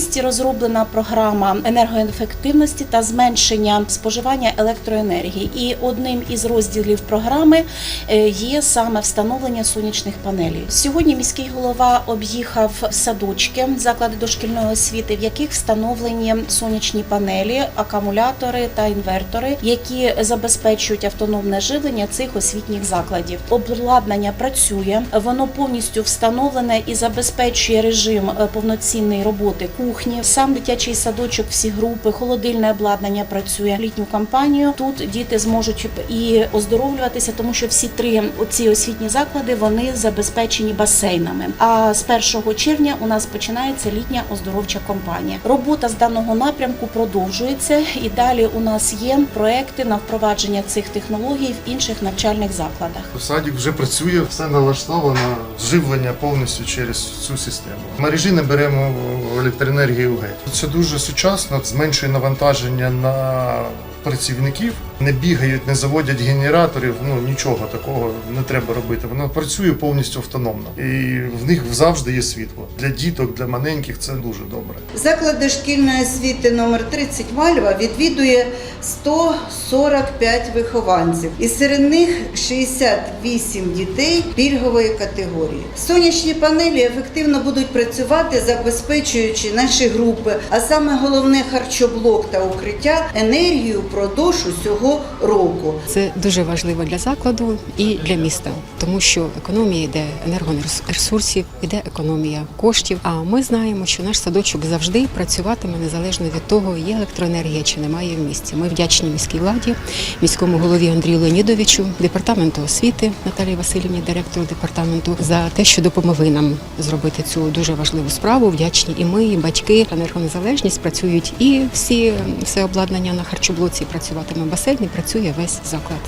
місті розроблена програма енергоефективності та зменшення споживання електроенергії. І одним із розділів програми е, є саме встановлення сонячних панелей. Сьогодні міський голова об'їхав садочки, заклади дошкільної освіти, в яких встановлені сонячні панелі, акумулятори та інвертори, які забезпечують автономне живлення цих освітніх закладів. Обладнання працює, воно повністю встановлене і забезпечує режим е, повноцінної роботи кухні. Сам дитячий садочок, всі групи, холодильне обладнання працює. Літню кампанію тут діти зможуть і оздоровлюватися, тому що всі три ці освітні заклади вони забезпечені басейнами. А з 1 червня у нас починається літня оздоровча кампанія. Робота з даного напрямку продовжується, і далі у нас є проекти на впровадження цих технологій в інших навчальних закладах. Садик вже працює, все налаштовано, живлення повністю через цю систему. Мережі не беремо електроенергію геть. Це дуже сучасно, зменшує навантаження на працівників. Не бігають, не заводять генераторів. Ну нічого такого не треба робити. Воно працює повністю автономно, і в них завжди є світло. Для діток, для маленьких це дуже добре. Заклад дошкільної освіти номер 30 Мальва відвідує 145 вихованців, і серед них 68 дітей пільгової категорії. Сонячні панелі ефективно будуть працювати, забезпечуючи наші групи, а саме головне харчоблок та укриття енергію впродовж усього року. Це дуже важливо для закладу і для міста, тому що економія йде енергоресурсів, йде економія коштів. А ми знаємо, що наш садочок завжди працюватиме незалежно від того, є електроенергія чи немає в місті. Ми вдячні міській владі, міському голові Андрію Леонідовичу, департаменту освіти Наталії Васильівні, директору департаменту, за те, що допомогли нам зробити цю дуже важливу справу. Вдячні і ми, і батьки. Енергонезалежність працюють і всі все обладнання на харчоблоці працюватиме басейн, і працює весь заклад.